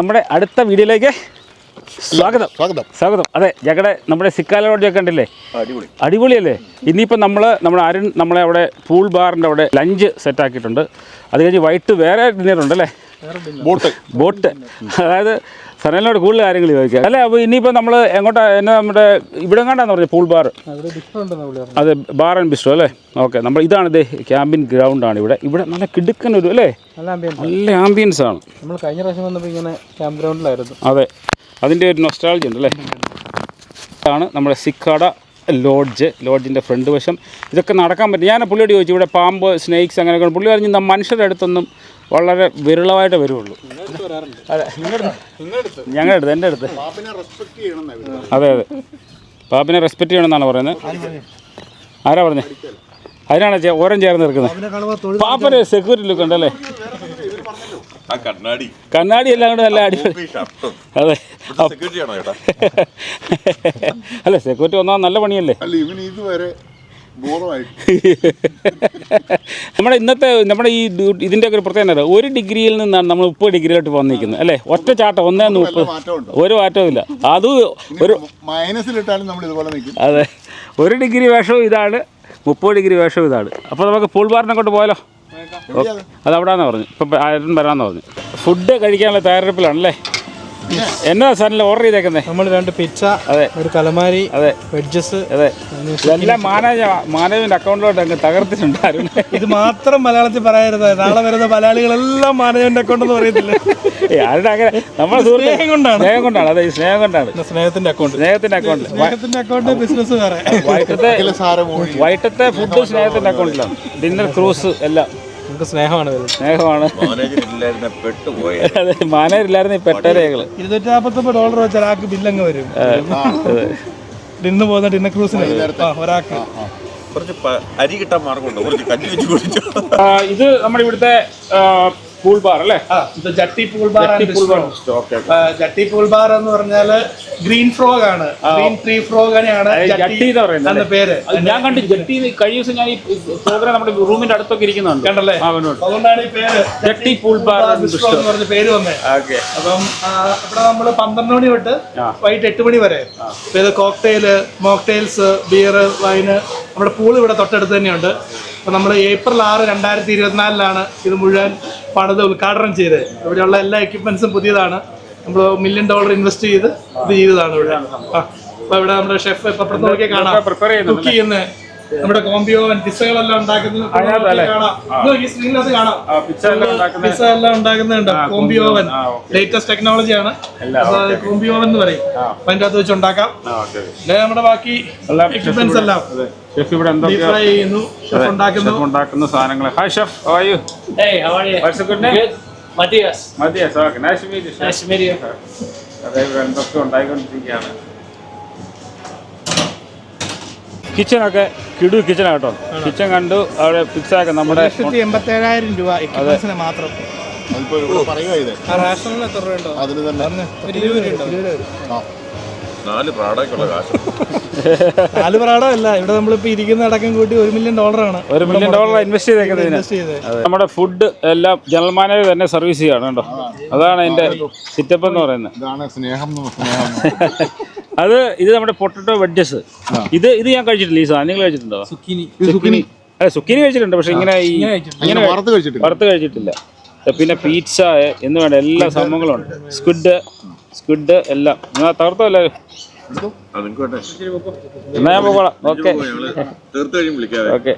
നമ്മുടെ അടുത്ത വീഡിയോയിലേക്ക് സ്വാഗതം. സ്വാഗതം. സ്വാഗതം. അതെ ഞങ്ങളുടെ നമ്മുടെ സിക്കാല ലോഡ്ജൊക്കെ കണ്ടില്ലേ? അടിപൊളി. അടിപൊളിയല്ലേ? ഇനിയിപ്പോൾ നമ്മൾ നമ്മുടെ അരുൺ നമ്മളെ അവിടെ പൂൾ ബാറിന്റെ അവിടെ ലഞ്ച് സെറ്റ് ആക്കിയിട്ടുണ്ട്. അത് കഴിഞ്ഞ് വൈകിട്ട് വേറെ ഡിന്നറുണ്ട് ഉണ്ടല്ലേ ബോട്ട്. ബോട്ട്. അതായത് സനലിനോട് കൂടുതൽ കാര്യങ്ങൾ ചോദിക്കാം അല്ലേ അപ്പോൾ ഇനിയിപ്പോൾ നമ്മൾ എങ്ങോട്ടാ എന്നെ നമ്മുടെ ഇവിടെ എങ്ങാണ്ടാന്ന് പറഞ്ഞു പൂൾ ബാർ അതെ ബാർ ആൻഡ് ബിസ്ട്രോ അല്ലേ? ഓക്കെ നമ്മൾ ഇതാണ് ഇതേ ക്യാമ്പിൻ ആണ് ഇവിടെ. ഇവിടെ നല്ല കിടുക്കൻ ഒരു അല്ലേ? നല്ല ആംബിയൻസ് ആണ്. നമ്മൾ കഴിഞ്ഞ പ്രാവശ്യം വന്നപ്പോൾ ഇങ്ങനെ ക്യാമ്പ് ഗ്രൗണ്ടിലായിരുന്നു അതെ അതിന്റെ ഒരു നൊസ്റ്റാളജി ഉണ്ട് അല്ലേ? ഇതാണ് നമ്മുടെ സിക്കാട ലോഡ്ജ് ലോഡ്ജിന്റെ ഫ്രണ്ട് വശം. ഇതൊക്കെ നടക്കാൻ പറ്റും. ഞാൻ പുള്ളിയോട് ചോദിച്ചു ഇവിടെ പാമ്പ് സ്നേക്സ് അങ്ങനെയൊക്കെ പുള്ളി പറഞ്ഞു "ന- മനുഷ്യരുടെ അടുത്തൊന്നും വളരെ വിരളമായിട്ട് വരുള്ളൂ അതെ. ഞങ്ങളുടെ അടുത്ത് എന്റെ അടുത്ത് അതെ അതെ. പാപ്പിനെ റെസ്പെക്റ്റ് ചെയ്യണമെന്നാണ് പറയുന്നത്. ആരാ പറഞ്ഞത് അതിനാണ് ഓരം ചേർന്ന് നിൽക്കുന്നത്. പാപ്പന് സെക്യൂരിറ്റി ലുക്ക് ഉണ്ടല്ലേ? കണ്ണാടി കണ്ണാടി എല്ലാം കൂടെ നല്ല അടിപൊളി അതെ. അല്ല സെക്യൂരിറ്റി വന്നാൽ നല്ല പണിയല്ലേ? ഇതുവരെ നമ്മുടെ ഇന്നത്തെ നമ്മുടെ ഈ ഇതിന്റെ ഒക്കെ ഒരു പ്രത്യേകത? ഒരു ഡിഗ്രിയിൽ നിന്നാണ് നമ്മൾ മുപ്പത് ഡിഗ്രിയിലോട്ട് വന്നിരിക്കുന്നത്. അല്ലേ? ഒറ്റ ചാട്ടം. ഒന്നേ മുപ്പത്. ഒരു മാറ്റവും ഇല്ല. അത് ഒരു മൈനസിലിട്ടാലും നമ്മൾ ഇതുപോലെ നിൽക്കും. അതെ. ഒരു ഡിഗ്രി വേഷവും ഇതാണ്. മുപ്പത് ഡിഗ്രി വേഷവും ഇതാണ്. അപ്പോൾ നമുക്ക് പൂൾ ബാറിനെ കൊണ്ട് പോയാലോ? അത്? പറഞ്ഞു. ഇപ്പം ആരും വരാമെന്ന് പറഞ്ഞു. ഫുഡ് കഴിക്കാനുള്ള തയ്യാറെടുപ്പിലാണല്ലേ? എന്നാ സാറിന് ഓർഡർ ചെയ്തേക്കുന്നത് നമ്മൾ രണ്ട് പിച്ച അതെ. ഒരു കലമാരി അതെ. വെഡ്ജസ് അതെ. ഇതെല്ലാം മാനേജ മാനേജ്മെന്റ് അക്കൗണ്ടിലോട്ട് അങ്ങ് തകർത്തിട്ടുണ്ട് അരുൺ ഇത് മാത്രം മലയാളത്തിൽ പറയരുത്. നാളെ വരുന്ന മലയാളികളെല്ലാം മാനേജ്മെന്റ് അക്കൗണ്ട് എന്ന് പറയത്തില്ല? ആരുടെ അങ്ങനെ നമ്മുടെ സ്നേഹം കൊണ്ടാണ്. സ്നേഹം കൊണ്ടാണ്. അതെ ഈ സ്നേഹം കൊണ്ടാണ്. സ്നേഹത്തിന്റെ അക്കൗണ്ട് സ്നേഹത്തിന്റെ അക്കൗണ്ട് സ്നേഹത്തിന്റെ അക്കൗണ്ട് ബിസിനസ് വേറെ. വൈകിട്ടത്തെ വൈകിട്ടത്തെ ഫുഡ് സ്നേഹത്തിന്റെ അക്കൗണ്ടിലാണ് ഡിന്നർ ക്രൂസ് എല്ലാം. നമുക്ക് സ്നേഹമാണ് വരുന്നത്. സ്നേഹമാണ്. മാനേജില്ലായിരുന്നു ഈ പെട്ടരകൾ. ഇരുന്നൂറ്റി നാൽപ്പത്തൊമ്പത് ഡോളർ വെച്ച് ഒരാൾക്ക് ബില്ലങ്ങ് വരും. ഡിന്ന് പോകുന്ന ഡിന്ന ക്രൂസിന് ഒരാൾക്ക്. കുറച്ച് അരി കിട്ടാൻ മാർഗമുണ്ട്? കുറച്ച് കഞ്ഞി വെച്ച് കുടിച്ചോ? ഇത് നമ്മുടെ ഇവിടുത്തെ പൂൾ ബാർ അല്ലേ? Jetty pool bar jetty pool bar എന്ന് പറഞ്ഞാൽ ഗ്രീൻ ഫ്രോഗ് ആണ്. ഗ്രീൻ ട്രീ ഫ്രോഗിനെയാണ് ജട്ടി എന്ന് പറയുന്നത് പേര്. ഞാൻ കണ്ടു ജട്ടി കഴിഞ്ഞ ദിവസം ഞാൻ ഈ പ്രോഗ്രാം നമ്മുടെ റൂമിന്റെ അടുത്തൊക്കെ ഇരിക്കുന്നുണ്ട്. കണ്ടല്ലേ? അവനോട്. അതുകൊണ്ടാണ് ഈ പേര് ജട്ടി പൂൾ ബാർ എന്ന് പറഞ്ഞ പേര് വന്നേ. ഓക്കെ. അപ്പം ഇവിടെ നമ്മൾ പന്ത്രണ്ട് മണി തൊട്ട് വൈകിട്ട് എട്ട് മണി വരെ. കോക്ടെയിൽ മോക്ടെയിൽസ് ബിയർ വൈന് നമ്മുടെ പൂൾ ഇവിടെ തൊട്ടടുത്ത് തന്നെയുണ്ട്. അപ്പൊ നമ്മൾ ഏപ്രിൽ ആറ് രണ്ടായിരത്തി ഇരുപത്തിനാലിലാണ് ഇത് മുഴുവൻ പണിത് ഉദ്ഘാടനം ചെയ്തത്. ഇവിടെയുള്ള എല്ലാ എക്യുപ്മെന്റ്സും പുതിയതാണ്. നമ്മൾ മില്യൺ ഡോളർ ഇൻവെസ്റ്റ് ചെയ്ത് ഇത് ചെയ്തതാണ് ഇവിടെ. ആ അപ്പൊ ഇവിടെ നമ്മുടെ ഷെഫ് ഇപ്പം നോക്കിയാൽ കാണാം. കുക്ക് ചെയ്യുന്ന നമ്മുടെ കോമ്പിയോ പിസ്സകളെല്ലാം ഉണ്ടാക്കുന്നത്? കാണാം. പിസ്സ എല്ലാം ഉണ്ടാക്കുന്നുണ്ട്. കോമ്പിയോവൻ ഓവൻ ലേറ്റസ്റ്റ് ടെക്നോളജി ആണ്. കോമ്പി ഓവൻ എന്ന് പറയും. അപ്പൊ അതിന്റെ അകത്ത് വെച്ച് ഉണ്ടാക്കാം. പിന്നെ നമ്മുടെ ബാക്കി എക്യുപ്മെന്റ്സ് എല്ലാം. ഷെഫ് ഇവിടെ ഉണ്ടാക്കുന്നു. സാധനങ്ങൾ hi chef how are you Hey, how are എന്തൊക്കെ what's good name Good. Matthias. Matthias okay nice to meet you Nice to meet you. അതെ ഇവിടെ എന്തൊക്കെ ഉണ്ടായിക്കൊണ്ടിരിക്കുകയാണ് കിച്ചണൊക്കെ കിടു കിച്ചണാ കേട്ടോ. കിച്ചൺ കണ്ടു അവിടെ ഫിക്സ് ആക്കാം നമ്മുടെ ലക്ഷത്തി എൺപത്തി രൂപ എക്യുപ്മെന്റ്സിന് മാത്രം. നാല് പ്രാടക്കുള്ള കാശ്. നാല് പ്രാടം അല്ല ഇവിടെ നമ്മളിപ്പോ ഇരിക്കുന്ന അടക്കം കൂട്ടി ഒരു മില്യൺ ഡോളറാണ് ഒരു മില്യൺ ഡോളർ ഇൻവെസ്റ്റ് ചെയ്തേക്കുന്നതിന് നമ്മുടെ ഫുഡ് എല്ലാം ജനറൽ മാനേജർ തന്നെ സർവീസ് ചെയ്യാണ് കേട്ടോ. അതാണ് അതിന്റെ സിറ്റപ്പ് എന്ന് പറയുന്നത്. അത് ഇത് നമ്മുടെ പൊട്ടറ്റോ വെഡ്ജസ്. ഇത് ഇത് ഞാൻ കഴിച്ചിട്ടില്ല. ഈ സാധനം നിങ്ങൾ കഴിച്ചിട്ടുണ്ടോ? സുക്കിനി. അല്ല സുക്കിനി കഴിച്ചിട്ടുണ്ട്. പക്ഷെ ഇങ്ങനെ ഈ ഇങ്ങനെ വറുത്ത് കഴിച്ചിട്ടില്ല. വറുത്ത് കഴിച്ചിട്ടില്ല. പിന്നെ പീറ്റ്സ എന്ന് വേണ്ട എല്ലാ സംഭവങ്ങളും ഉണ്ട് സ്ക്വിഡ് സ്ക്വിഡ് എല്ലാം. നിങ്ങൾ തകർത്തല്ലേ അത് നിങ്ങോട്ടെ എന്നാ ഞാൻ പോകോളാം ഓക്കെ ഓക്കെ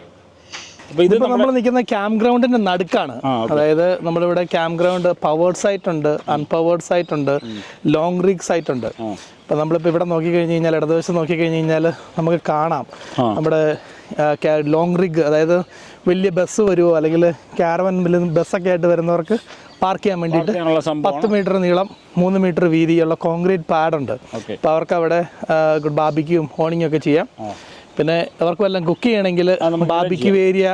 ഇതിപ്പോ നമ്മൾ നിൽക്കുന്ന ക്യാമ്പ് ഗ്രൗണ്ടിന്റെ നടുക്കാണ്. അതായത് നമ്മളിവിടെ ക്യാമ്പ് ഗ്രൗണ്ട് പവേർഡ് സൈറ്റ് ഉണ്ട് അൺപവേർഡ് സൈറ്റ് ഉണ്ട് ലോങ് റീക്ക് സൈറ്റ് ഉണ്ട്. അപ്പൊ നമ്മളിപ്പോ ഇവിടെ നോക്കി കഴിഞ്ഞ് കഴിഞ്ഞാൽ ഇടതുവശം നോക്കി കഴിഞ്ഞ് കഴിഞ്ഞാൽ നമുക്ക് കാണാം. നമ്മുടെ ലോങ് റിഗ് അതായത് വലിയ ബസ് വരുമോ അല്ലെങ്കിൽ ക്യാരവൻ ബസ്സൊക്കെ ആയിട്ട് വരുന്നവർക്ക് പാർക്ക് ചെയ്യാൻ വേണ്ടിയിട്ട് പത്ത് മീറ്റർ നീളം മൂന്ന് മീറ്റർ വീതിയുള്ള കോൺക്രീറ്റ് പാഡ് ഉണ്ട്. Okay. അപ്പോൾ അവർക്ക് അവിടെ ബാബിക്കും ഒക്കെ ചെയ്യാം. പിന്നെ അവർക്ക് വല്ലതും കുക്ക് ചെയ്യണമെങ്കിൽ ബാബിക്ക് ഏരിയ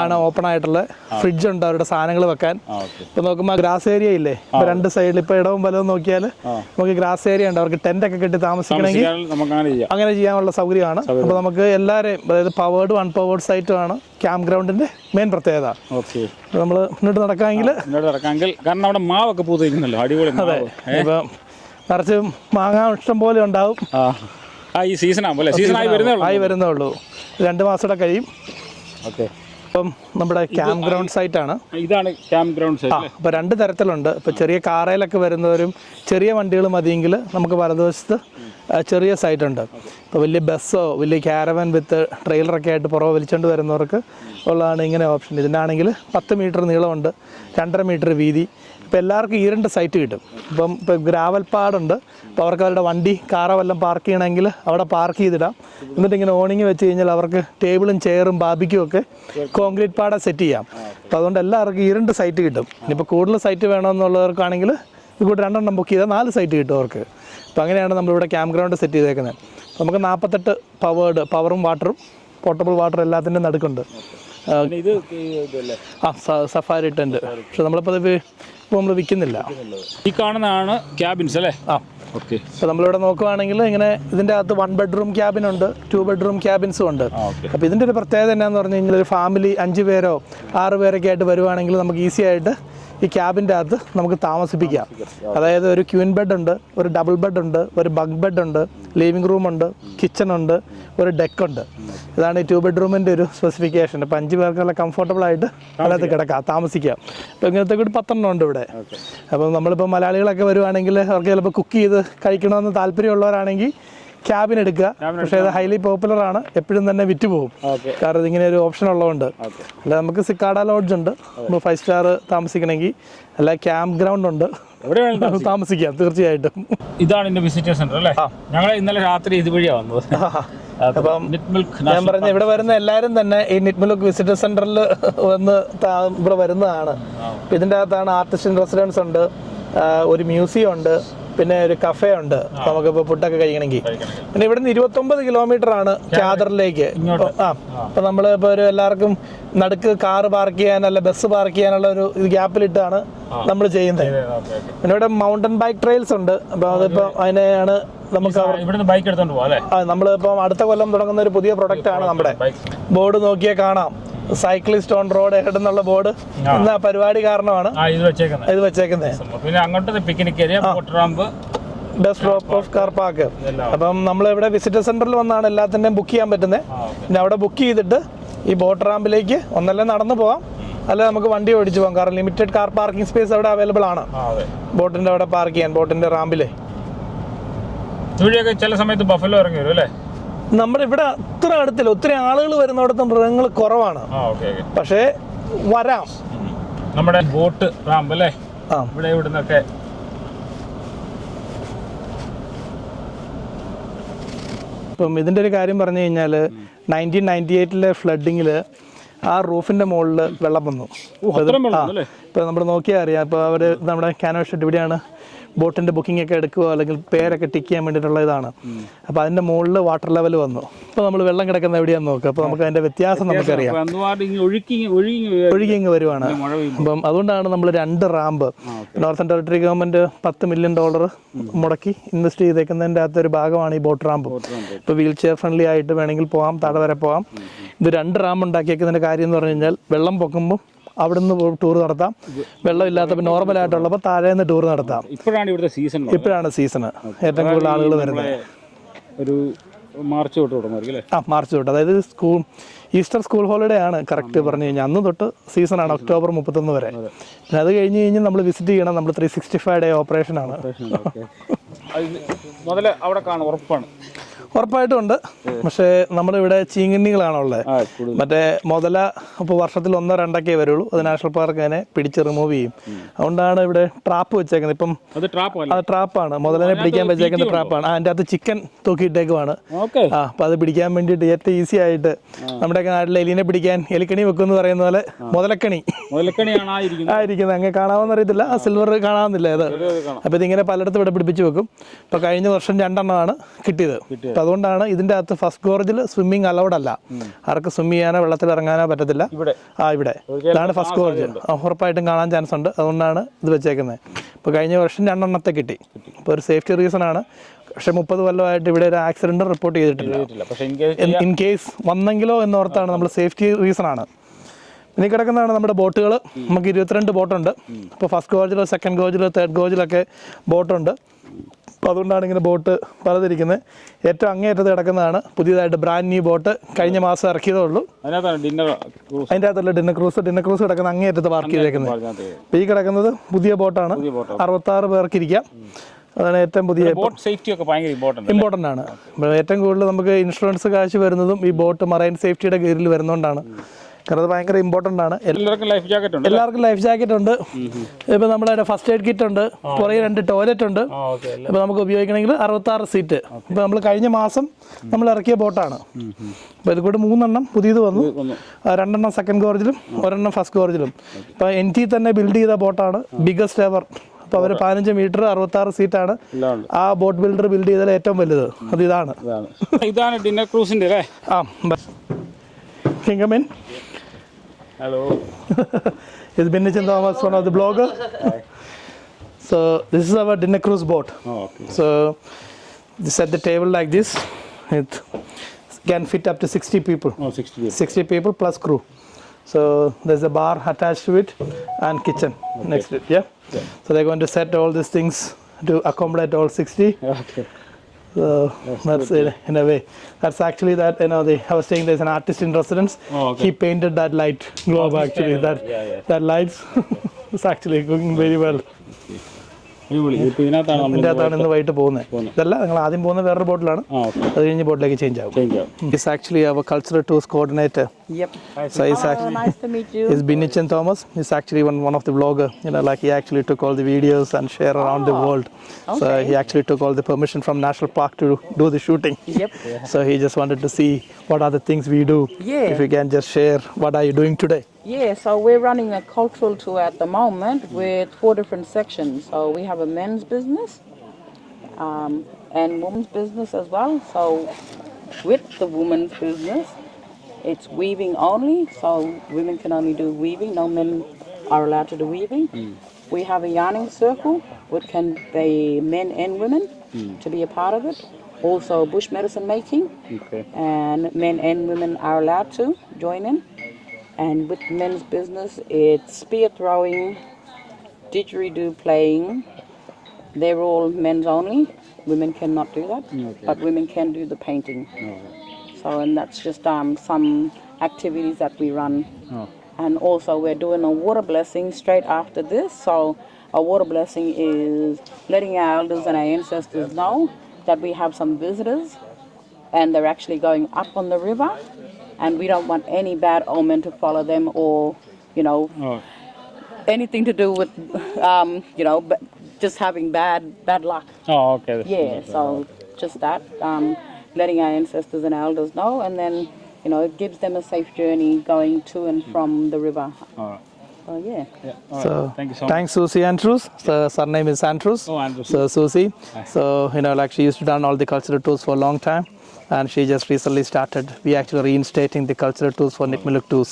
ആണ് ഓപ്പൺ ആയിട്ടുള്ള ഫ്രിഡ്ജ് ഉണ്ട് അവരുടെ സാധനങ്ങൾ വെക്കാൻ. ഇപ്പൊ നോക്കുമ്പോൾ ഗ്രാസ് ഏരിയ ഇല്ലേ? ഇപ്പൊ രണ്ട് സൈഡിൽ ഇപ്പൊ ഇടവും വലവും നോക്കിയാൽ നമുക്ക് ഗ്രാസ് ഏരിയ ഉണ്ട്. അവർക്ക് ടെന്റ് ഒക്കെ കെട്ടി താമസിക്കണമെങ്കിൽ അങ്ങനെ ചെയ്യാം. അങ്ങനെ ചെയ്യാനുള്ള സൗകര്യമാണ്. അപ്പൊ നമുക്ക് എല്ലാവരെയും അതായത് പവേർഡും അൺപവേർഡ് സൈറ്റും ആണ് ക്യാമ്പ് ഗ്രൗണ്ടിന്റെ മെയിൻ പ്രത്യേകത നമ്മൾ മുന്നോട്ട് നടക്കാമെങ്കിൽ കാരണം അവിടെ മാവൊക്കെ അടിപൊളി മാവ്. ഇപ്പം നിറച്ച് മാങ്ങ ഇഷ്ടം പോലെ ഉണ്ടാവും ആ ആ ഈ സീസൺ ആകുമ്പോൾ അല്ലേ? സീസൺ ആയി വരുന്നേ ഉള്ളൂ. ആയി വരുന്നേ ഉള്ളൂ. രണ്ട് മാസം കഴിയും. ഓക്കെ. ഇപ്പം നമ്മുടെ ക്യാമ്പ് ഗ്രൗണ്ട് സൈറ്റ് ആണ്. ഇതാണ് ക്യാമ്പ് ഗ്രൗണ്ട് ആ സൈറ്റ് അപ്പോൾ രണ്ട് തരത്തിലുണ്ട്. ഇപ്പോൾ ചെറിയ കാറയിലൊക്കെ വരുന്നവരും ചെറിയ വണ്ടികൾ മതിയെങ്കിൽ നമുക്ക് വലതുവശത്ത് ചെറിയ സൈറ്റ് ഉണ്ട്. ഇപ്പോൾ വലിയ ബസ്സോ വലിയ ക്യാരവൻ വിത്ത് ട്രെയിലറൊക്കെ ആയിട്ട് പുറകെ വലിച്ചുകൊണ്ട് വരുന്നവർക്ക് ഉള്ളതാണ് ഇങ്ങനെ ഓപ്ഷൻ ഇതിനാണെങ്കിൽ പത്ത് മീറ്റർ നീളമുണ്ട്. രണ്ടര മീറ്റർ വീതി. ഇപ്പോൾ എല്ലാവർക്കും ഈ രണ്ട് സൈറ്റ് കിട്ടും. ഇപ്പം ഇപ്പം ഗ്രാവൽ പാടുണ്ട് അപ്പോൾ അവർക്ക് അവരുടെ വണ്ടി കാറോ വല്ലതും പാർക്ക് ചെയ്യണമെങ്കിൽ അവിടെ പാർക്ക് ചെയ്തിടാം. എന്നിട്ട് ഇങ്ങനെ ഓണിങ് വെച്ച് കഴിഞ്ഞാൽ അവർക്ക് ടേബിളും ചെയറും ബാബിക്കും ഒക്കെ കോൺക്രീറ്റ് പാട സെറ്റ് ചെയ്യാം. അപ്പോൾ അതുകൊണ്ട് എല്ലാവർക്കും ഈ രണ്ട് സൈറ്റ് കിട്ടും. ഇനിയിപ്പോൾ കൂടുതൽ സൈറ്റ് വേണമെന്നുള്ളവർക്കാണെങ്കിൽ ഇപ്പോൾ രണ്ടെണ്ണം ബുക്ക് ചെയ്താൽ നാല് സൈറ്റ് കിട്ടും അവർക്ക്. അപ്പോൾ അങ്ങനെയാണ് നമ്മളിവിടെ ക്യാമ്പ് ഗ്രൗണ്ട് സെറ്റ് ചെയ്തേക്കുന്നത് നമുക്ക് നാൽപ്പത്തെട്ട് പവേർഡ് പവറും വാട്ടറും പോർട്ടബിൾ വാട്ടർ എല്ലാത്തിന്റെയും നടുക്കുണ്ട്. ആ, സഫാരി ടെന്റ് പക്ഷെ നമ്മളിപ്പോൾ ഇപ്പോൾ നമ്മൾ വിൽക്കുന്നില്ല. ഈ കാണുന്നതാണ് ക്യാബിൻസ് അല്ലേ? ആ. ഓക്കെ അപ്പോൾ നമ്മളിവിടെ നോക്കുവാണെങ്കിൽ ഇങ്ങനെ ഇതിന്റെ അകത്ത് വൺ ബെഡ്റൂം ക്യാബിൻ ഉണ്ട് ടു ബെഡ്റൂം ക്യാബിൻസും ഉണ്ട്. അപ്പോൾ ഇതിന്റെ ഒരു പ്രത്യേകത എന്നാന്ന് പറഞ്ഞു കഴിഞ്ഞാൽ ഒരു ഫാമിലി അഞ്ച് പേരോ ആറ് പേരൊക്കെ ആയിട്ട് വരുവാണെങ്കിൽ നമുക്ക് ഈസി ആയിട്ട് ഈ ക്യാബിന്റെ അകത്ത് നമുക്ക് താമസിപ്പിക്കാം. അതായത് ഒരു ക്യൂൻ ബെഡ് ഉണ്ട് ഒരു ഡബിൾ ബെഡ് ഉണ്ട് ഒരു ബഗ് ബെഡ് ഉണ്ട് ലിവിംഗ് റൂം ഉണ്ട് കിച്ചൺ ഉണ്ട് ഒരു ഡെക്ക് ഉണ്ട്. ഇതാണ് ഈ ടു ബെഡ്റൂമിന്റെ ഒരു സ്പെസിഫിക്കേഷൻ. അപ്പം അഞ്ച് പേർക്കുള്ള കംഫർട്ടബിൾ ആയിട്ട് അതിനകത്ത് കിടക്കാം താമസിക്കാം. അപ്പോൾ ഇങ്ങനത്തെ കൂടി പത്തെണ്ണം ഉണ്ട് ഇവിടെ. അപ്പം നമ്മളിപ്പോൾ മലയാളികളൊക്കെ വരുവാണെങ്കിൽ അവർക്ക് ചിലപ്പോൾ കുക്ക് ചെയ്ത് കഴിക്കണമെന്ന് താല്പര്യമുള്ളവരാണെങ്കിൽ ക്യാബിൻ എടുക്കുക. പക്ഷേ അത് ഹൈലി പോപ്പുലർ ആണ്. എപ്പോഴും തന്നെ വിറ്റ് പോകും. കാരണം ഇതിങ്ങനെ ഒരു ഓപ്ഷൻ ഉള്ളതുകൊണ്ട്. അല്ല നമുക്ക് സിക്കാഡ ലോഡ്ജ് ഉണ്ട്. നമ്മൾ ഫൈവ് സ്റ്റാർ താമസിക്കണമെങ്കിൽ. അല്ല ക്യാമ്പ് ഗ്രൗണ്ട് ഉണ്ട് താമസിക്കാം. തീർച്ചയായിട്ടും. ഇതാണ് എന്റെ വിസിറ്റർ സെന്റർ അല്ലേ? ഞങ്ങൾ ഇന്നലെ രാത്രി ഇതുവഴിയാണ് വന്നത്. അപ്പം ഞാൻ പറഞ്ഞ ഇവിടെ വരുന്ന എല്ലാരും തന്നെ ഈ നിറ്റ്മുലുക്ക് വിസിറ്റർ സെന്ററിൽ വന്ന് ഇവിടെ വരുന്നതാണ്. ഇതിന്റെ ഇതിന്റെ അകത്താണ് ആർട്ടിസ്റ്റ് റെസിഡൻസ് ഉണ്ട്. ഒരു മ്യൂസിയം ഉണ്ട്. പിന്നെ ഒരു കഫേ ഉണ്ട്. നമുക്കിപ്പോൾ ഫുഡൊക്കെ കഴിക്കണമെങ്കിൽ. പിന്നെ ഇവിടുന്ന് ഇരുപത്തൊമ്പത് കിലോമീറ്റർ ആണ് ചാദറിലേക്ക് ആ. അപ്പൊ നമ്മൾ ഇപ്പോൾ ഒരു എല്ലാവർക്കും നടുക്ക് കാർ പാർക്ക് ചെയ്യാൻ അല്ല ബസ് പാർക്ക് ചെയ്യാനുള്ള ഒരു ഗ്യാപ്പിലിട്ടാണ് നമ്മൾ ചെയ്യുന്നത്. പിന്നെ ഇവിടെ മൗണ്ടൻ ബൈക്ക് ട്രെയിൽസ് ഉണ്ട്. അപ്പോൾ അതിപ്പോൾ അതിനെയാണ് നമുക്ക് ഇവിടുന്ന് ബൈക്ക് എടുത്തോണ്ട് പോവാം അല്ലേ? ആ നമ്മളിപ്പം അടുത്ത കൊല്ലം തുടങ്ങുന്ന ഒരു പുതിയ പ്രൊഡക്റ്റ് ആണ് നമ്മുടെ ബോർഡ് നോക്കിയേ കാണാം. സൈക്ലിസ്റ്റ് ഓൺ റോഡ് ഹെഡ് എന്നുള്ള ബോർഡ് ഇന്ന് ആ പരിപാടി കാരണമാണ് ഇത് വെച്ചേക്കുന്നത് പിന്നെ അങ്ങോട്ട് picnic area best drop off car park അപ്പം നമ്മൾ ഇവിടെ വിസിറ്റർ സെന്ററിൽ വന്നാണ് എല്ലാത്തിന്റെയും ബുക്ക് ചെയ്യാൻ പറ്റുന്നത് പിന്നെ അവിടെ ബുക്ക് ചെയ്തിട്ട് ഈ ബോട്ട് റാമ്പിലേക്ക് ഒന്നല്ലേ നടന്നു പോവാം. അല്ല നമുക്ക് വണ്ടി ഓടിച്ചു പോകാം കാരണം ലിമിറ്റഡ് കാർ പാർക്കിംഗ് സ്പേസ് അവിടെ അവൈലബിൾ ആണ്. ബോട്ടിന്റെ അവിടെ പാർക്ക് ചെയ്യാൻ ബോട്ടിന്റെ റാമ്പിലെ ചില സമയത്ത് ബഫലോ ഇറങ്ങി വരും അല്ലേ? നമ്മുടെ ഇവിടെ അത്ര അടുത്തില്ല. ഒത്തിരി ആളുകൾ വരുന്നിടത്ത് മൃഗങ്ങൾ കുറവാണ്. പക്ഷേ വരാം. നമ്മുടെ ബോട്ട് റാമ്പ് അല്ലേ? ഇവിടെ ഇവിടുന്നൊക്കെ ഇപ്പം ഇതിന്റെ ഒരു കാര്യം പറഞ്ഞു കഴിഞ്ഞാൽ നയന്റീൻ നയന്റി എയ്റ്റിലെ ഫ്ലഡിങ്ങിൽ ആ റൂഫിന്റെ മുകളിൽ വെള്ളം വന്നു. ഇപ്പം നമ്മൾ നോക്കിയാൽ അറിയാം. ഇപ്പോൾ അവർ നമ്മുടെ കാനോ ഷെഡ് ഇവിടെയാണ്. ബോട്ടിന്റെ ബുക്കിംഗ് ഒക്കെ എടുക്കുകയോ അല്ലെങ്കിൽ പേരൊക്കെ ടിക്ക് ചെയ്യാൻ വേണ്ടിയിട്ടുള്ള ഇതാണ്. അപ്പോൾ അതിന്റെ മുകളിൽ വാട്ടർ ലെവൽ വന്നു. അപ്പോൾ നമ്മൾ വെള്ളം കിടക്കുന്ന എവിടെയാന്ന് നോക്കുക അപ്പോൾ നമുക്ക് അതിന്റെ വ്യത്യാസം നമുക്കറിയാം. ഒഴുകി ഇങ്ങ് വരുവാണ്. അപ്പം അതുകൊണ്ടാണ് നമ്മൾ രണ്ട് റാമ്പ്. നോർത്തൺ ടെറിട്ടറി ഗവൺമെന്റ് പത്ത് മില്യൺ ഡോളർ മുടക്കി ഇൻവെസ്റ്റ് ചെയ്തേക്കുന്നതിന്റെ അകത്ത് ഒരു ഭാഗമാണ് ഈ ബോട്ട് റാമ്പ് ഇപ്പോൾ വീൽ ചെയർ ഫ്രണ്ട്ലി ആയിട്ട് വേണമെങ്കിൽ പോകാം താഴെ വരെ പോകാം ഇത് രണ്ട് റാമ്പ് ഉണ്ടാക്കിയേക്കുന്നതിന്റെ കാര്യം എന്ന് പറഞ്ഞു കഴിഞ്ഞാൽ വെള്ളം പൊക്കുമ്പോൾ അവിടെ നിന്ന് ടൂർ നടത്താം. വെള്ളം ഇല്ലാത്തപ്പോൾ നോർമൽ ആയിട്ടുള്ളപ്പോൾ താഴെ നിന്ന് ടൂർ നടത്താം. ഇപ്പോഴാണ് ഇവിടുത്തെ സീസൺ ഇപ്പോഴാണ് സീസണ് ഏറ്റവും കൂടുതൽ ആളുകൾ വരുന്നത്. ഒരു മാർച്ച് തൊട്ട് തുടങ്ങുമായിരിക്കും ആ മാർച്ച് തൊട്ട്. അതായത് സ്കൂൾ ഈസ്റ്റർ സ്കൂൾ ഹോളിഡേ ആണ് കറക്റ്റ് പറഞ്ഞു കഴിഞ്ഞാൽ. അന്ന് തൊട്ട് സീസണാണ് ഒക്ടോബർ മുപ്പത്തൊന്ന് വരെ. പിന്നെ അത് കഴിഞ്ഞ് കഴിഞ്ഞ് നമ്മൾ വിസിറ്റ് ചെയ്യണം. നമ്മൾ three sixty five day operation ആണ് മുതൽ അവിടെ കാണും ഉറപ്പാണ്. ഉറപ്പായിട്ടും ഉണ്ട് പക്ഷേ നമ്മളിവിടെ ചീങ്കണ്ണികളാണുള്ളത് ഉള്ളത് മറ്റേ മുതല ഇപ്പോൾ വർഷത്തിൽ ഒന്നോ രണ്ടൊക്കെ വരുള്ളൂ. അത് നാഷണൽ പാർക്ക് അതിനെ പിടിച്ച് റിമൂവ് ചെയ്യും. അതുകൊണ്ടാണ് ഇവിടെ ട്രാപ്പ് വെച്ചേക്കുന്നത്. ഇപ്പം അത് ട്രാപ്പാണ് മുതലിനെ പിടിക്കാൻ വെച്ചേക്കുന്ന ട്രാപ്പാണ് അതിന്റെ അകത്ത് ചിക്കൻ തൂക്കിയിട്ടേക്കുമാണ് ഓക്കെ. ആ അപ്പോൾ അത് പിടിക്കാൻ വേണ്ടിയിട്ട് ഏറ്റവും ഈസി ആയിട്ട് നമ്മുടെയൊക്കെ നാട്ടിലെ എലിനെ പിടിക്കാൻ എലിക്കണി വെക്കും എന്ന് പറയുന്ന പോലെ മുതലക്കണി. ആ ആയിരിക്കുന്നത്. അങ്ങനെ കാണാമെന്ന് അറിയത്തില്ല. ആ സിൽവർ കാണാമെന്നില്ല അത് ഇത് അപ്പോൾ ഇതിങ്ങനെ പലയിടത്തും ഇവിടെ പിടിപ്പിച്ച് വെക്കും. ഇപ്പോൾ കഴിഞ്ഞ വർഷം രണ്ടെണ്ണമാണ് കിട്ടിയത്. അതുകൊണ്ടാണ് ഇതിന്റെ അകത്ത് ഫസ്റ്റ് ഗോർജിൽ സ്വിമ്മിങ് അലൗഡ് അല്ല. ആർക്ക് സ്വിം ചെയ്യാനോ വെള്ളത്തിൽ ഇറങ്ങാനോ പറ്റത്തില്ല. ആ ഇവിടെ. ഇതാണ് ഫസ്റ്റ് ഗോർജ് ഉറപ്പായിട്ടും കാണാൻ ചാൻസ് ഉണ്ട്. അതുകൊണ്ടാണ് ഇത് വെച്ചേക്കുന്നത് ഇപ്പോൾ കഴിഞ്ഞ വർഷം രണ്ടെണ്ണത്തെ കിട്ടി. അപ്പോൾ ഒരു സേഫ്റ്റി റീസൺ ആണ്. പക്ഷെ മുപ്പത് കൊല്ലമായിട്ട് ഇവിടെ ഒരു ആക്സിഡന്റ് റിപ്പോർട്ട് ചെയ്തിട്ടില്ല. ഇൻ കേസ് വന്നെങ്കിലോ എന്നോർത്താണ് നമ്മൾ സേഫ്റ്റി റീസൺ ആണ്. ഇനി കിടക്കുന്നതാണ് നമ്മുടെ ബോട്ടുകൾ നമുക്ക് ഇരുപത്തിരണ്ട് ബോട്ടുണ്ട്. അപ്പോൾ ഫസ്റ്റ് ഗോജിൽ സെക്കൻഡ് ഗോജിൽ തേർഡ് ഗോജിലൊക്കെ ബോട്ടുണ്ട്. അപ്പോൾ അതുകൊണ്ടാണ് ഇങ്ങനെ ബോട്ട് പലതിരിക്കുന്നത്. ഏറ്റവും അങ്ങേയറ്റത്ത് കിടക്കുന്നതാണ്. പുതിയതായിട്ട് ബ്രാൻഡ് ന്യൂ ബോട്ട് കഴിഞ്ഞ മാസം ഇറക്കിയതേ ഉള്ളൂ അതിന്റെ അകത്തുള്ള ഡിന്നർ ക്രൂസ് ഡിന്നർ ക്രൂസ് കിടക്കുന്ന അങ്ങേയറ്റത്ത് പാർക്ക് ചെയ്തേക്കുന്നത്. അപ്പോൾ ഈ കിടക്കുന്നത് പുതിയ ബോട്ടാണ് പുതിയ ബോട്ടാണ്. അറുപത്താറ് പേർക്ക് ഇരിക്കാം അതാണ് ഏറ്റവും പുതിയ ബോട്ട് സേഫ്റ്റി ഒക്കെ ഭയങ്കര ഇമ്പോർട്ടന്റ് ഇമ്പോർട്ടന്റ് ആണ്. ഏറ്റവും കൂടുതൽ നമുക്ക് ഇൻഷുറൻസ് കാശ് വരുന്നതും ഈ ബോട്ട് മറൈൻ സേഫ്റ്റിയുടെ കീഴിൽ വരുന്നതുകൊണ്ടാണ്. കാരണം അത് ഭയങ്കര ഇമ്പോർട്ടന്റ് ആണ്. എല്ലാവർക്കും ലൈഫ് ജാക്കറ്റ് ഉണ്ട് എല്ലാവർക്കും ലൈഫ് ജാക്കറ്റ് ഉണ്ട്. ഇപ്പം നമ്മുടെ ഫസ്റ്റ് എയ്ഡ് കിറ്റ് ഉണ്ട്. പുറകെ രണ്ട് ടോയ്ലറ്റ് ഉണ്ട്. ഇപ്പൊ ഇപ്പോൾ നമുക്ക് ഉപയോഗിക്കണമെങ്കിൽ അറുപത്താറ് സീറ്റ് ഇപ്പോൾ നമ്മൾ കഴിഞ്ഞ മാസം നമ്മൾ ഇറക്കിയ ബോട്ടാണ് അപ്പോൾ ഇത് കൂടെ മൂന്നെണ്ണം പുതിയത് വന്നു. രണ്ടെണ്ണം സെക്കൻഡ് ഗോർജിലും ഒരെണ്ണം ഫസ്റ്റ് ഗോർജിലും ഇപ്പോൾ എൻ ടി തന്നെ ബിൽഡ് ചെയ്ത ബോട്ടാണ് ബിഗസ്റ്റ് എവർ അപ്പോൾ അവർ പതിനഞ്ച് മീറ്റർ അറുപത്താറ് സീറ്റാണ് സീറ്റ് ആണ് ആ ബോട്ട് ബിൽഡർ ബിൽഡ് ചെയ്തതിൽ ഏറ്റവും വലുത്. അത് ഇതാണ്. ഇതാണ്. ഇതാണ് ഡിന്നർ ക്രൂസിന്റെ അല്ലേ? ആ കിങ്കമിൻ Hello. it's Binni Thomas, one of the blogger. so this is our dinner cruise boat. Oh, okay. So this at the table like this. It can fit up to 60 people. Oh, 60 people. 60 people plus crew. So there's a bar attached to it and kitchen okay. next to it. Yeah? yeah. So they're going to set all these things to accommodate all 60. Okay. So that's it in a way. That's actually that you know they I was saying there's an artist in residence. Oh, okay. He painted that light globe actually. That yeah, yeah. that lights is actually going very well. ഇതിനകത്താണ് ഇന്ന് വൈകിട്ട് പോകുന്നത് ഇതല്ല നിങ്ങൾ ആദ്യം പോകുന്ന വേറൊരു ബോട്ടിലാണ്. അത് കഴിഞ്ഞ് ബോട്ടിലേക്ക് ചേഞ്ച് ആവും. Is actually our cultural tours coordinator is Binichan Thomas is actually one one of the vlog like he actually to call the videos and share around the world so he actually to call the permission from national park to do the shooting so he just wanted to see what are the things we do if you can just share what are you doing today Yeah, so we're running a cultural tour at the moment with four different sections. So we have a men's business um, and women's business as well. So with the women's business, it's weaving only. So women can only do weaving. No men are allowed to do weaving. Mm. We have a yarning circle, which can be men and women Mm. to be a part of it. Also, bush medicine making, Okay. and men and women are allowed to join in. And with men's business, it's spear throwing, didgeridoo playing. They're all men's only. Women cannot do that, but women can do the painting. So, and that's just um, some activities that we run. And also, we're doing a water blessing straight after this. So, a water blessing is letting our elders and our ancestors know that we have some visitors and they're actually going up on the river and we don't want any bad omen to follow them or, you know, oh. anything to do with, um, you know, just having bad bad luck. Oh, okay. That's yeah, so just that, um, letting our ancestors and elders know, and then, you know, it gives them a safe journey going to and from the river. All right. Oh, yeah. yeah. So, thank you so much. Thanks, Susie Andrews. So, surname is Andrews. Oh, Andrews. So, Susie. So, you know, like she used to done all the cultural tours for a long time. And she just recently started. We actually reinstating the cultural tours for Nitmiluk tours.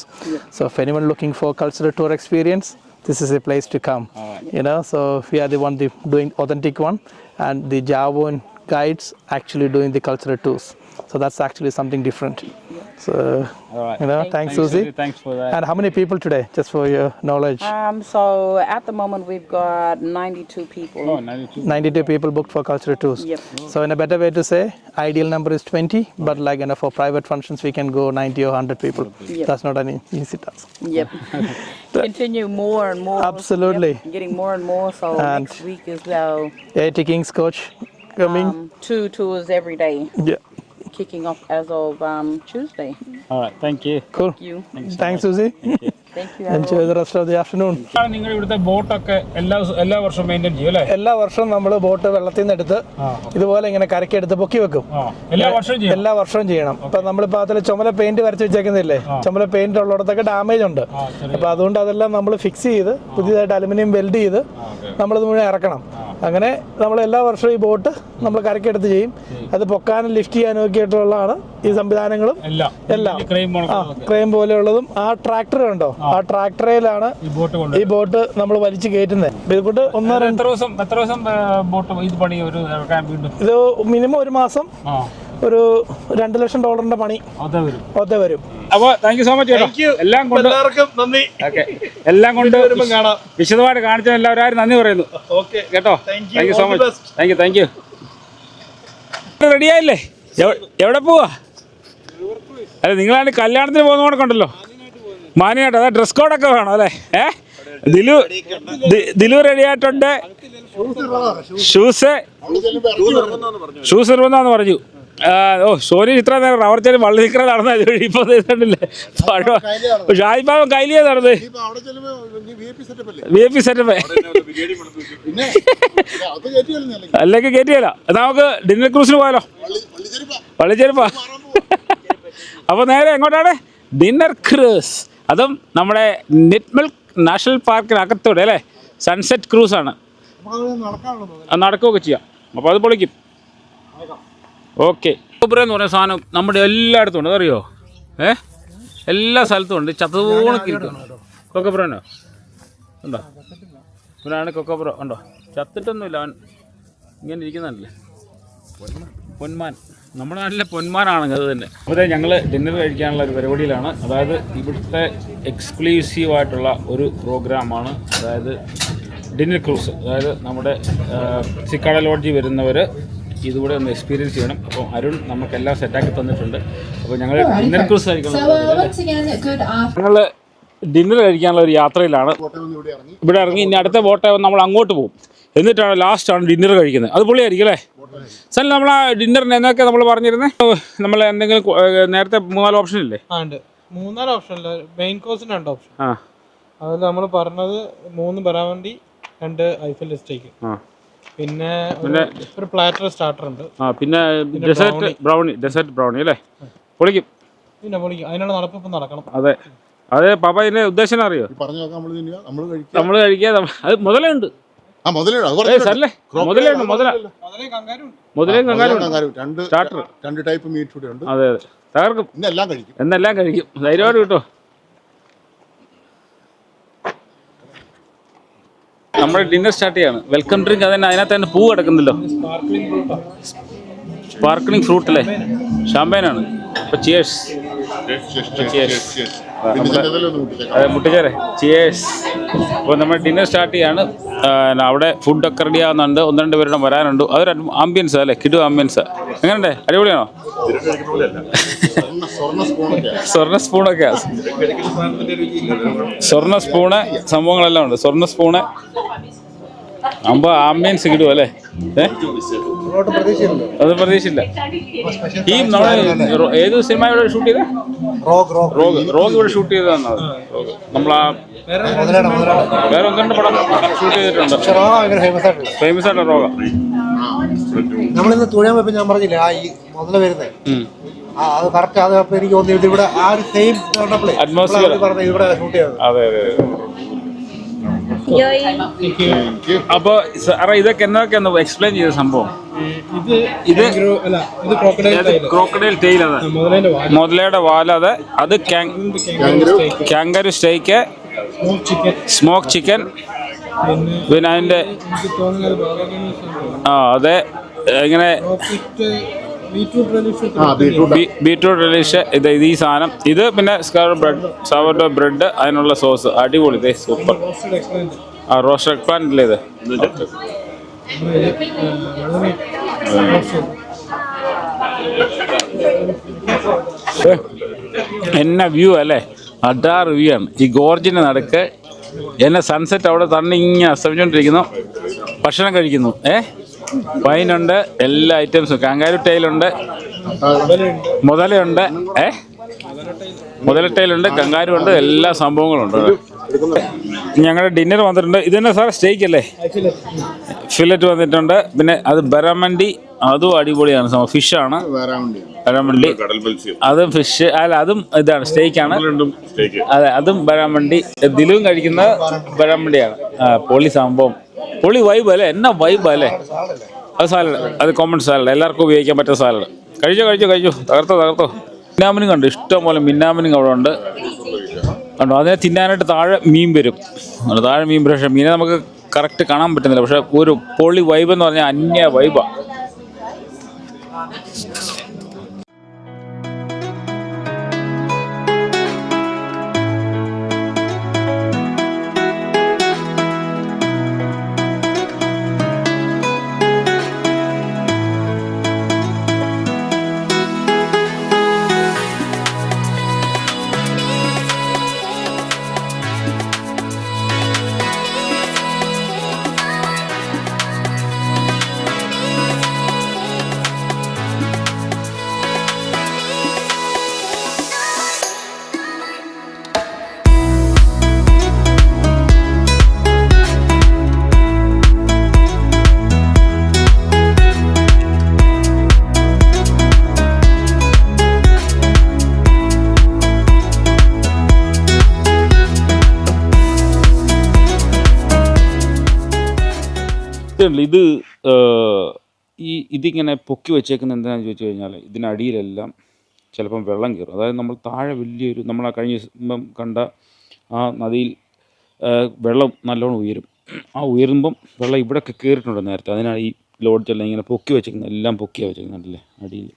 So if anyone looking for cultural tour experience, this is a place to come. You know, so we are the one the, doing authentic one, and the Javon guides actually doing the cultural tours. So that's actually something different. So, All right. you know, thanks, Susie. Thanks for that. And how many people today, just for your knowledge? Um, so at the moment, we've got 92 people. Oh, 92. 92 people booked for cultural tours. Yep. So in a better way to say, ideal number is 20, but like, you know, for private functions, we can go 90 or 100 people. Yep. That's not an easy task. Yep. Continue more and more. Absolutely. Yep, Getting more and more. So And- next week as well. Yeah, Kings coach coming. um, two tours every day. Yeah kicking off as of um, Tuesday. alright thank you Cool. Thank You. Thanks, Susie. Thank you. Enjoy rest of the afternoon afternoon. നിങ്ങൾ ഇവിടുത്തെ ബോട്ടൊക്കെ എല്ലാ എല്ലാ വർഷവും maintain ചെയ്യും അല്ലേ? എല്ലാ വർഷവും നമ്മൾ ബോട്ട് വെള്ളത്തിൽ നിന്ന് എടുത്ത് ഇതുപോലെ ഇങ്ങനെ കരക്കി എടുത്ത് പൊക്കി വെക്കും. എല്ലാ വർഷവും ചെയ്യും എല്ലാ വർഷവും ചെയ്യണം. അപ്പൊ നമ്മളിപ്പോ അതിൽ ചുമല പെയിന്റ് വരച്ച് വെച്ചേക്കുന്നില്ലേ? ചുമല പെയിന്റ് ഉള്ളിടത്തൊക്കെ ഡാമേജ് ഉണ്ട്. അപ്പൊ അതുകൊണ്ട് അതെല്ലാം നമ്മൾ ഫിക്സ് ചെയ്ത് പുതിയതായിട്ട് അലുമിനിയം വെൽഡ് ചെയ്ത് നമ്മളിത് മുഴുവൻ ഇറക്കണം. അങ്ങനെ നമ്മൾ എല്ലാ വർഷവും ഈ ബോട്ട് നമ്മൾ കരക്കെടുത്ത് ചെയ്യും. അത് പൊക്കാനും ലിഫ്റ്റ് ചെയ്യാനും ഒക്കെ ആയിട്ടുള്ളതാണ് ഈ സംവിധാനങ്ങളും എല്ലാം. ആ ക്രെയിം പോലെയുള്ളതും. ആ ട്രാക്ടർ ഉണ്ടോ ആ. ട്രാക്ടറിലാണ് ഈ ബോട്ട് കൊണ്ട് ഈ ബോട്ട് നമ്മൾ വലിച്ചു കയറ്റുന്നത്. ഇതുകൊണ്ട് ഒന്ന് രണ്ട്. എത്ര ദിവസം എത്ര ദിവസം ബോട്ട് ഇത് പണി ഒരു ഇറക്കാൻ ഇത് മിനിമം ഒരു മാസം ഒരു രണ്ട് ലക്ഷം ഡോളറിന്റെ പണി അതേ വരും. ഒത്തേ വരും. അപ്പോൾ താങ്ക് യു സോ മച്ച് കേട്ടോ എല്ലാം കൊണ്ട് എല്ലാവർക്കും നന്ദി. ഓക്കെ. എല്ലാം കൊണ്ട് വരുമ്പോൾ കാണാം. വിശദമായിട്ട് കാണിച്ച എല്ലാവരും നന്ദി പറയുന്നു. ഓക്കെ. കേട്ടോ? Thank you so much. Thank you thank you റെഡിയായില്ലേ എവിടെ പോവാ? അല്ല നിങ്ങളാണ് കല്യാണത്തിന് പോകുന്ന കണക്കുണ്ടല്ലോ മാനിയായിട്ട് അതാ ഡ്രസ് കോഡൊക്കെ വേണം അല്ലേ? ഏ? ദിലു ദിലു റെഡി ആയിട്ടുണ്ട്. ഷൂസ് ഷൂസ് നിർബന്ധമാന്ന് പറഞ്ഞു. ഓ സോനി ഇത്ര നേരം റവർ വള്ളി നിൽക്കുന്ന നടന്ന ഇപ്പൊ കണ്ടില്ലേ? ഷാജിപ്പാവൻ കൈലിയെ നടന്ന് ഇപ്പൊ അവിടെ ചെല്ലുമ്പോ വി എ പി സെറ്റപ്പ് അല്ലെങ്കിൽ കയറ്റിയല്ല നമുക്ക് ഡിന്നർ ക്രൂസിന് പോയാലോ? വള്ളി വള്ളിച്ചെരുപ്പാ. വള്ളിച്ചെരുപ്പാ. അപ്പോൾ നേരെ എങ്ങോട്ടാണ്? ഡിന്നർ ക്രൂസ് അതും നമ്മുടെ നെറ്റ്മിൽ നാഷണൽ പാർക്കിനകത്തൂടെ അല്ലേ? സൺസെറ്റ് ക്രൂസ് ആണ്. നടക്കുകയൊക്കെ ചെയ്യാം. അപ്പോൾ അത് പൊളിക്കും. ഓക്കെ എന്ന് പറയുന്ന സാധനം നമ്മുടെ എല്ലായിടത്തും ഉണ്ട്. അതറിയോ? ഏ? എല്ലാ സ്ഥലത്തും ഉണ്ട്. ചത്തുപോണക്കിരിക്കും കൊക്കപ്പുറ ഉണ്ടോ? ഇവനാണ് കൊക്കപ്പുറ. ഉണ്ടോ? ചത്തിട്ടൊന്നുമില്ല അവൻ. ഇങ്ങനെ ഇരിക്കുന്നുണ്ടല്ലേ? പൊന്മാൻ. നമ്മുടെ നാട്ടിലെ പൊന്മാനാണ് അത് തന്നെ. അതെ ഞങ്ങൾ ഡിന്നർ കഴിക്കാനുള്ള ഒരു പരിപാടിയിലാണ്. അതായത് ഇവിടുത്തെ എക്സ്ക്ലൂസീവ് ആയിട്ടുള്ള ഒരു പ്രോഗ്രാമാണ് അതായത് ഡിന്നർ ക്രൂസ് അതായത് നമ്മുടെ സിക്കാട ലോഡ്ജിൽ വരുന്നവർ ഇതുകൂടെ ഒന്ന് എക്സ്പീരിയൻസ് ചെയ്യണം. അപ്പോൾ അരുൺ നമുക്കെല്ലാം സെറ്റാക്കി തന്നിട്ടുണ്ട്. അപ്പോൾ ഞങ്ങൾ ഡിന്നർ ക്രൂസ്. ഞങ്ങൾ ഡിന്നർ കഴിക്കാനുള്ള ഒരു യാത്രയിലാണ്. കോട്ടയം ഇവിടെ ഇറങ്ങി. ഇവിടെ ഇറങ്ങി ഇനി അടുത്ത ബോട്ടെ നമ്മൾ അങ്ങോട്ട് പോകും. എന്നിട്ടാണ് ലാസ്റ്റാണ് ഡിന്നർ കഴിക്കുന്നത്. അത് പൊളിയായിരിക്കും അല്ലേ? സാർ നമ്മൾ ആ ഡിന്നറിന് എന്നൊക്കെ നമ്മൾ പറഞ്ഞിരുന്നത് നമ്മൾ എന്തെങ്കിലും നേരത്തെ മൂന്നാൽ ഓപ്ഷൻ ഇല്ലേ? ആ ഉണ്ട്. മൂന്നാൽ ഓപ്ഷൻ ഇല്ല മെയിൻ കോഴ്സിന് രണ്ട് ഓപ്ഷൻ ആ. അതിൽ നമ്മൾ പറഞ്ഞത് മൂന്ന് ബറാവണ്ടി രണ്ട് ഐഫൽ സ്റ്റേക്ക് ആ. പിന്നെ ഒരു- ഒരു പ്ലാറ്റർ സ്റ്റാർട്ടർ ഉണ്ട്. ആ പിന്നെ ഡെസേർട്ട് ബ്രൗണി ഡെസേർട്ട് ബ്രൗണി അല്ലേ? പൊളിക്കും. പിന്നെ പൊളിക്കും. അതിനുള്ള നടപ്പ് ഇപ്പം നടക്കണം. അതെ. അതെ പാപ്പ ഇതിന്റെ ഉദ്ദേശം അറിയോ? പറഞ്ഞു നോക്കാം നമ്മൾ കഴിക്കുക. അത് മുതലുണ്ട് ആ മുതല കങ്കാരും രണ്ട് സ്റ്റാർട്ടർ. രണ്ട് ടൈപ്പ് മീറ്റ് ഉണ്ട്. അതെ അതെ. തകർക്കും ഇന്നെല്ലാം കഴിക്കും. എന്നെല്ലാം കഴിക്കും. ധൈര്യമായിട്ട് കിട്ടോ. നമ്മുടെ ഡിന്നർ സ്റ്റാർട്ട് ചെയ്യാണ്. വെൽക്കം ഡ്രിങ്ക് അതന്നെ അതിനകത്ത് തന്നെ പൂ കിടക്കുന്നല്ലോ സ്പാർക്ലിംഗ് ഫ്രൂട്ട്. അല്ലേ? ഷാമ്പൈനാണ് അപ്പോൾ ചിയേഴ്സ് പിന്നെ മുട്ടിച്ചേരെ ചിയേഴ്സ് അപ്പോൾ നമ്മൾ ഡിന്നർ സ്റ്റാർട്ട് ചെയ്യാണ്. അവിടെ ഫുഡൊക്കെ റെഡി ആവുന്നുണ്ട്. ഒന്ന് രണ്ട് പേരുടെ വരാനുണ്ട്. അതൊരു ആംബിയൻസ് അല്ലേ? കിടു ആംബിയൻസ് എങ്ങനെയുണ്ട്? അടിപൊളിയാണോ? സ്വർണ സ്പൂണൊക്കെ സ്വർണ സ്പൂണ് സംഭവങ്ങളെല്ലാം ഉണ്ട് സ്വർണ സ്പൂണ് അമ്പ ആംബിയൻസ് കിട്ടും അല്ലേ? അത് പ്രതീക്ഷയില്ല. ഈ നമ്മളെ ഏത് സിനിമ ഇവിടെ ഷൂട്ട് ചെയ്ത? Rogue Rogue. ഇവിടെ ഷൂട്ട് ചെയ്തതാണ് റോഗ്. നമ്മളാ വേറെ ഒന്ന് പടം ഷൂട്ട് ചെയ്തിട്ടുണ്ട്. ഫേമസ് ആയിട്ട്. റോഗ. നമ്മളിന്ന് തുഴയാൻ പോയപ്പോ ഞാൻ പറഞ്ഞില്ലേ ആ ഈ മുതല വരുന്നേ. അത് കറക്റ്റ് അത് അപ്പൊ എനിക്ക് തോന്നി ഇതിവിടെ ആ ഒരു സെയിം അറ്റ്മോസ്ഫിയർ ഇവിടെ ഷൂട്ട് ചെയ്തത്. അതെ അതെ. അപ്പോൾ സാറേ ഇതൊക്കെ എന്നൊക്കെയാണ് എക്സ്പ്ലെയിൻ ചെയ്ത സംഭവം? ഇത് ഇത് kangaroo- അല്ല ഇത് ക്രോക്കഡൈൽ ടെയിൽ അത്. മുതലയുടെ വാലത് അത്. കാങ്കരു സ്റ്റേക്ക് സ്മോക്ക് ചിക്കൻ പിന്നെ ബാബാഗണേഷ് ആ അതെ. ഇങ്ങനെ റോക്കറ്റ് ബീറ്റ്റൂട്ട് റെലിഷ് ആ ബീട്രൂട്ട് റിലീഷ് ഇത് ഇത് ഈ സാധനം. ഇത് പിന്നെ സ്കർ ബ്രെഡ് സവർഡോ ബ്രെഡ് അതിനുള്ള സോസ് അടിപൊളി. ഇതേ സൂപ്പർ റോസ്റ്റഡ് ആ റോസ്റ്റ് പ്ലാന്റ് അല്ലേ ഇത്? എന്നെ വ്യൂ അല്ലേ? അഡാർ വ്യൂ ആണ്. ഈ ഗോർജിന്റെ നടുക്ക്. എന്നെ സൺസെറ്റ് അവിടെ തന്നെ ഇങ്ങനെ അസ്തമിച്ചുകൊണ്ടിരിക്കുന്നു ഭക്ഷണം കഴിക്കുന്നു. ഏ? വൈനുണ്ട് എല്ലാ ഐറ്റംസും. കാങ്കാരു ടൈലുണ്ട് മുതലുണ്ട് ഏ? മുതലട്ടയിലുണ്ട് കങ്കാരുണ്ട് എല്ലാ സംഭവങ്ങളും ഉണ്ട് ഞങ്ങളുടെ ഡിന്നർ വന്നിട്ടുണ്ട്. ഇത് തന്നെ സാർ സ്റ്റേക്ക് അല്ലേ ഫില്ലറ്റ് വന്നിട്ടുണ്ട്. പിന്നെ അത് ബരാമണ്ടി അതും അടിപൊളിയാണ്. സംഭവം ഫിഷാണ്. ബരാമണ്ടി. അതും ഫിഷ്. അല്ല അതും ഇതാണ് സ്റ്റേക്കാണ്. അതെ അതും ബരാമണ്ടി. ദിലും കഴിക്കുന്ന ബരാമണ്ടിയാണ്. ആ പൊളി സംഭവം. പൊളി വൈബ് അല്ലേ? എന്നാ വൈബ് അല്ലേ? അത് സാലഡ്. അത് കോമൺ സാലഡ്. എല്ലാവർക്കും ഉപയോഗിക്കാൻ പറ്റുന്ന സാലഡ്. കഴിച്ചോ കഴിച്ചോ കഴിച്ചോ. തകർത്തോ തകർത്തോ. മിന്നാമിനും കണ്ടു. ഇഷ്ടം പോലെ മിന്നാമിനും അവിടെ ഉണ്ട്. കണ്ടോ? അതിനെ തിന്നാനായിട്ട് താഴെ മീൻ വരും. താഴെ മീൻ പക്ഷേ മീനെ നമുക്ക് കറക്റ്റ് കാണാൻ പറ്റുന്നില്ല. പക്ഷേ ഒരു പൊളി വൈബ് എന്ന് പറഞ്ഞാൽ അന്യ വൈബാണ് ഇതുണ്ട് ഇത് ഈ ഇതിങ്ങനെ പൊക്കി വെച്ചേക്കുന്നത് എന്താണെന്ന് ചോദിച്ചു കഴിഞ്ഞാൽ ഇതിനടിയിലെല്ലാം ചിലപ്പം വെള്ളം കയറും. അതായത് നമ്മൾ താഴെ വലിയൊരു നമ്മൾ ആ കഴിഞ്ഞ ദിവസം കണ്ട ആ നദിയിൽ വെള്ളം നല്ലോണം ഉയരും. ആ ഉയരുമ്പം വെള്ളം ഇവിടെയൊക്കെ കയറിയിട്ടുണ്ട് നേരത്തെ. അതിനാണ് ഈ ലോഡ്ജെല്ലാം ഇങ്ങനെ പൊക്കി വെച്ചേക്കുന്നത്. എല്ലാം പൊക്കിയാണ് വെച്ചേക്കുന്നുണ്ടല്ലേ അടിയിൽ.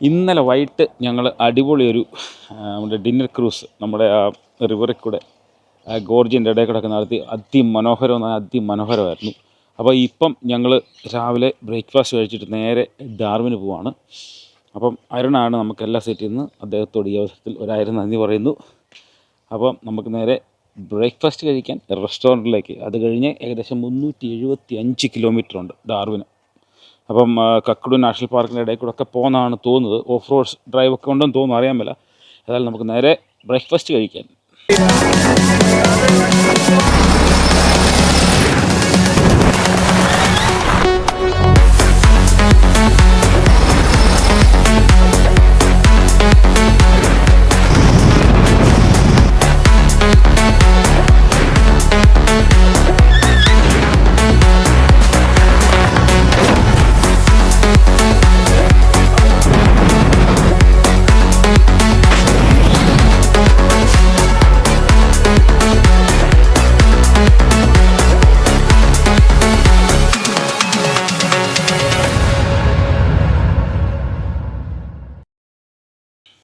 ഇന്നലെ വൈകിട്ട് ഞങ്ങൾ അടിപൊളിയൊരു നമ്മുടെ ഡിന്നർ ക്രൂസ് നമ്മുടെ ആ റിവറിൽ കൂടെ ഗോർജിന്റെ ഇടയിൽ കിടക്കുന്ന നടത്തി അതിമനോഹരം അതിമനോഹരമായിരുന്നു. അപ്പോൾ ഇപ്പം ഞങ്ങൾ രാവിലെ ബ്രേക്ക്ഫാസ്റ്റ് കഴിച്ചിട്ട് നേരെ ഡാർവിന് പോവാണ്. അപ്പം അരുണാണ് നമുക്ക് എല്ലാം സെറ്റ് ചെയ്യുന്നത് അദ്ദേഹത്തോട് ഈ അവസരത്തിൽ ഒരായിരം നന്ദി പറയുന്നു. അപ്പം നമുക്ക് നേരെ ബ്രേക്ക്ഫാസ്റ്റ് കഴിക്കാൻ റെസ്റ്റോറന്റിലേക്ക്. അത് കഴിഞ്ഞ് ഏകദേശം മുന്നൂറ്റി എഴുപത്തി അഞ്ച് കിലോമീറ്റർ ഉണ്ട് ഡാർവിന്. അപ്പം കക്കുടു നാഷണൽ പാർക്കിന്റെ ഇടയിൽ കൂടെ ഒക്കെ പോകുന്നതാണ് തോന്നുന്നത്. ഓഫ് റോഡ് ഡ്രൈവ് ഒക്കെ ഉണ്ടെന്ന് തോന്നുന്നു അറിയാൻ മേല. ഏതായാലും നമുക്ക് നേരെ ബ്രേക്ക്ഫാസ്റ്റ് കഴിക്കാൻ Thank